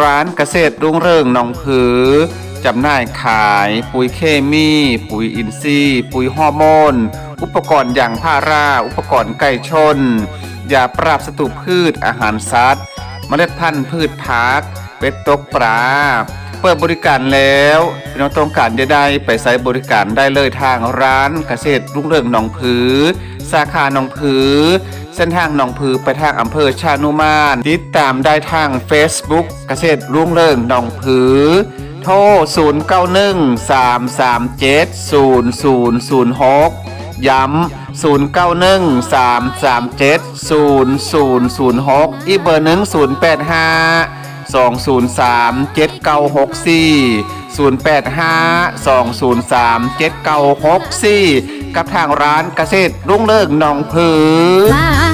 ร้านเกษตรรุ่งเริงหนองผือจำหน่ายขายปุ๋ยเคมี ปุ๋ยอินทรีย์ ปุ๋ยฮอร์โมน อุปกรณ์อย่างผ้าราอุปกรณ์ไก่ชน ยาปราบศัตรูพืชอาหารสัตว์ เมล็ดพันธุ์พืชผักเป็ดตกปลา เปิดบริการแล้วพี่น้องต้องการจะได้ไปใช้บริการได้เลยทางร้านเกษตรรุ่งเรืองหนองผือ สาขาหนองผือ เส้นทางหนองผือไปทางอำเภอชานุมานติดตามได้ทาง Facebook เกษตรรุ่งเรืองหนองผือ โทร 091 337 0006 ย้ำ091 337 0006 อีกเบอร์หนึ่ง085 203 7964 085 203 7964 กับทางร้านเกษตรรุ่งเรืองหนองผือ